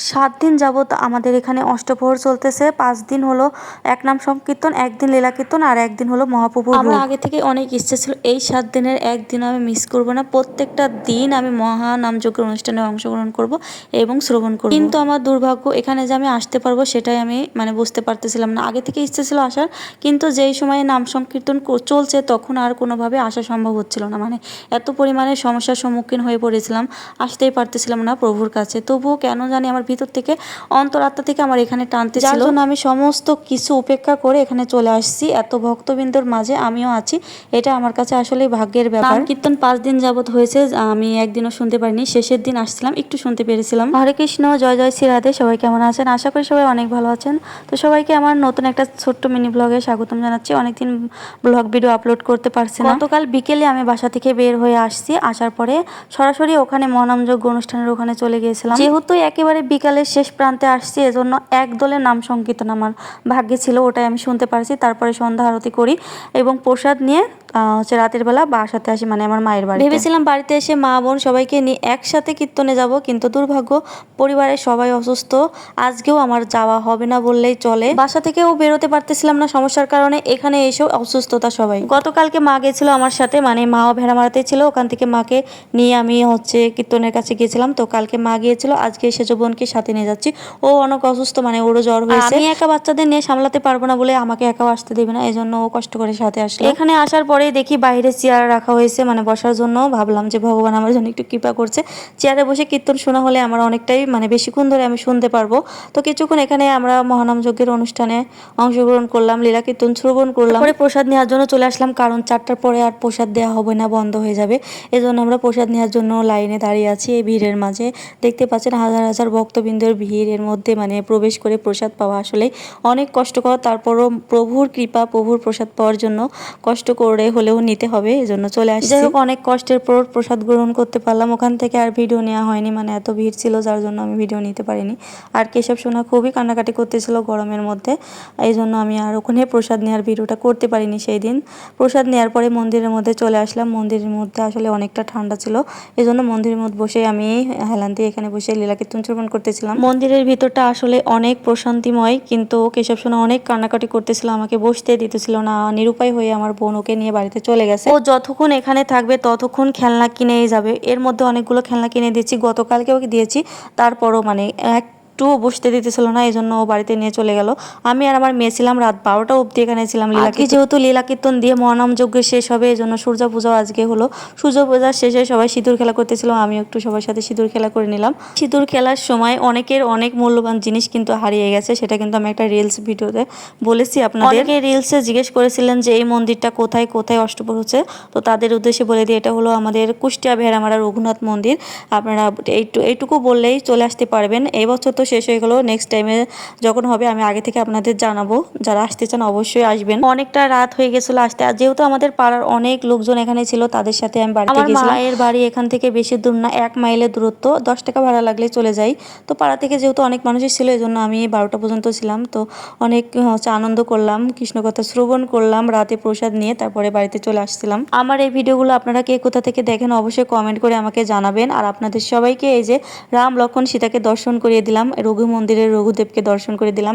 সাত দিন যাবত আমাদের এখানে অষ্টপ্রহর চলতেছে। পাঁচ দিন হলো এক নাম সংকীর্তন একদিন লীলা কীর্তন আর একদিন হলো মহাপ্রভুর আমার আগে থেকে অনেক ইচ্ছে ছিল এই সাত দিনের একদিন আমি মিস করব না। প্রত্যেকটা দিন আমি মহা নামযজ্ঞের অনুষ্ঠানে অংশগ্রহণ করব এবং শ্রবণ করব। কিন্তু আমার দুর্ভাগ্য এখানে যে আমি আসতে পারব সেটাই আমি মানে বুঝতে পারতেছিলাম না। আগে থেকে ইচ্ছে ছিল আসার কিন্তু যেই সময়ে নাম সংকীর্তন কর- চলছে তখন আর কোনোভাবে আসা সম্ভব হচ্ছিল না। মানে এত পরিমাণে সমস্যার সম্মুখীন হয়ে পড়েছিলাম আসতেই পারতেছিলাম না প্রভুর কাছে। তবুও কেন জানি আমার ভিতর থেকে অন্তরাত্মা থেকে আমার এখানে টানতে যার জন্য আমি সমস্ত কিছু উপেক্ষা করে এখানে চলে আসছি। এত ভক্তবৃন্দর মাঝে আমিও আছি। এটা আমার কাছে আসলে ভাগ্যের ব্যাপার। কীর্তন পাঁচ দিন যাবত হয়েছে। আমি একদিনও শুনতে পারিনি। শেষের দিন আসছিলাম একটু শুনতে পেরেছিলাম। হরে কৃষ্ণ জয় জয় শ্রী রাধে। সবাই কেমন আছেন? আশা করি সবাই অনেক ভালো আছেন। তো সবাইকে আমার নতুন একটা ছোট্ট মিনি ব্লগে স্বাগতম জানাচ্ছি। অনেকদিন ব্লগ ভিডিও আপলোড করতে পারছি না। গতকাল বিকেলে আমি বাসা থেকে বের হয়ে আসছি। আসার পরে সরাসরি ওখানে মহানামযজ্ঞ অনুষ্ঠানের ওখানে চলে গিয়েছিলাম। যেহেতু একেবারে বিকালের শেষ প্রান্তে আসছি, এজন্য এক দলের নাম সংকীর্তন আমার ভাগ্যে ছিল, ওটাই আমি শুনতে পারছি। তারপরে সন্ধ্যা আরতি করি এবং প্রসাদ নিয়ে হচ্ছে রাতের বেলা বাসাতে আসি মানে আমার মায়ের বাড়ি ভেবেছিলাম বাড়িতে এসে মা বোন সবাইকে নিয়ে একসাথে কীর্তনে যাব, কিন্তু দুর্ভাগ্য পরিবারের সবাই অসুস্থ, আজকেও আমার যাওয়া হবে না বললেই চলে। বাসা থেকেও বেরোতে পারতেছিলাম না সমস্যার কারণে, এখানে এসেও অসুস্থতা সবাই। গতকালকে মা গেছিল আমার সাথে মানে মাও ভেড়া মারাতে ছিল, ওখান থেকে মাকে নিয়ে আমি হচ্ছে কীর্তনের কাছে গিয়েছিলাম, তো কালকে মা গিয়েছিল, আজকে সেজ বোনকে সাথে নিয়ে যাচ্ছি। ও অনেক অসুস্থ মানে ওরও জ্বর হয়েছে। আমি একা বাচ্চাদের নিয়ে সামলাতে পারব না বলে আমাকে একাও আসতে দেবে না এই জন্য ও কষ্ট করে সাথে আসলো। এখানে আসার পরেই দেখি বাইরে চেয়ার রাখা হয়েছে মানে বসার জন্য। ভাবলাম যে ভগবান আমার জন্য একটু কৃপা করছে। চেয়ারে বসে কীর্তন শোনা হলে আমার অনেকটাই মানে বেশিক্ষণ ধরে আমি শুনতে পারব। তো কিছুক্ষণ এখানে আমরা মহানাম যজ্ঞের অনুষ্ঠানে অংশগ্রহণ করলাম লীলা কীর্তন শ্রবণ করলাম। পরে প্রসাদ নেওয়ার জন্য চলে আসলাম কারণ চারটার পরে আর প্রসাদ দেওয়া হবে না বন্ধ হয়ে যাবে। এজন্য আমরা প্রসাদ নেওয়ার জন্য লাইনে দাঁড়িয়ে আছি এই ভিড়ের মাঝে। দেখতে পাচ্ছেন হাজার হাজার ভক্তবৃন্দের ভিড় এর মধ্যে মানে প্রবেশ করে প্রসাদ পাওয়া আসলে অনেক কষ্টকর। তারপরও প্রভুর কৃপা, প্রভুর প্রসাদ পাওয়ার জন্য কষ্ট করে হলেও নিতে হবে, এজন্য চলে আসছি। যাই হোক, অনেক কষ্টের পর প্রসাদ গ্রহণ করতে পারলাম। ওখান থেকে আর ভিডিও নেওয়া হয়নি মানে এত ভিড় ছিল যার জন্য আমি ভিডিও নিতে পারিনি। আর কেশব সোনা খুবই কান্নাকাটি করতেছিল গরমের মধ্যে এই জন্য আমি আর ওখানে প্রসাদ নেওয়ার ভিডিওটা করতে পারিনি সেই দিন প্রসাদ নেওয়ার পরে মন্দিরের মধ্যে চলে আসলাম। মন্দিরের মধ্যে আসলে অনেকটা ঠান্ডা ছিল এই জন্য মন্দিরের মধ্যে বসে আমি হেলান দিয়ে এখানে বসে লীলা কীর্তন শ্রবণ করতেছিলাম। মন্দিরের ভিতরটা আসলে অনেক প্রশান্তিময়, কিন্তু কেশব সোনা অনেক কান্নাকাটি করতেছিল, আমাকে বসতে দিতেছিল না। নিরুপায় হয়ে আমার বোন ওকে নিয়ে বাড়িতে চলে গেছে। ও যতক্ষণ এখানে থাকবে, ততক্ষণ খেলনা কিনেই যাবে। এর মধ্যে অনেকগুলো খেলনা কিনে দিয়েছি, গতকালকেও দিয়েছি। তারপরও মানে একটুও বসতে দিতেছিল না এই জন্য ও বাড়িতে নিয়ে চলে গেল। আমি আর আমার মেয়ে ছিলাম রাত বারোটা অবধি এখানে ছিলাম। লীলা আজকে যেহেতু লীলা কীর্তন দিয়ে মহানাম যজ্ঞ শেষ হবে এই জন্য সূর্য পূজাও আজকে হলো। সূর্য পূজার শেষে সবাই সিঁদুর খেলা করতেছিল আমি একটু সবার সাথে সিঁদুর খেলা করে নিলাম। সিঁদুর খেলার সময় অনেকের অনেক মূল্যবান জিনিস কিন্তু হারিয়ে গেছে সেটা কিন্তু আমি একটা রিলস ভিডিওতে বলেছি আপনাদের। রিলসে জিজ্ঞেস করেছিলেন যে এই মন্দিরটা কোথায় কোথায় অষ্টপ্রহর হচ্ছে? তো তাদের উদ্দেশ্যে বলে দিই এটা হলো আমাদের কুষ্টিয়া ভেড়ামারা রঘুনাথ মন্দির। আপনারা এইটু এইটুকু বললেই চলে আসতে পারবেন। এই বছর তো শেষ হয়ে গেলো। নেক্সট টাইমে যখন হবে আমি আগে থেকে আপনাদের জানাব। যারা আসতে চান অবশ্যই আসবেন। অনেকটা রাত হয়ে গেছিল আসতে। আর যেহেতু আমাদের পাড়ার অনেক লোকজন এখানে ছিল তাদের সাথে আমি বাড়িতে আমার গেছিলাম। মায়ের বাড়ি এখান থেকে বেশি দূর না এক মাইলের দূরত্ব। দশ টাকা ভাড়া লাগলে চলে যাই। তো পাড়া থেকে যেহেতু অনেক মানুষই ছিল এই জন্য আমি বারোটা পর্যন্ত ছিলাম। তো অনেক হচ্ছে আনন্দ করলাম কৃষ্ণকথা শ্রবণ করলাম রাতে প্রসাদ নিয়ে তারপরে বাড়িতে চলে আসছিলাম। আমার এই ভিডিওগুলো আপনারা কে কোথা থেকে দেখেন অবশ্যই কমেন্ট করে আমাকে জানাবেন। আর আপনাদের সবাইকে এই যে রাম লক্ষণ সীতাকে দর্শন করিয়ে দিলাম। রঘু মন্দিরের রঘুদেবকে দর্শন করে দিলাম।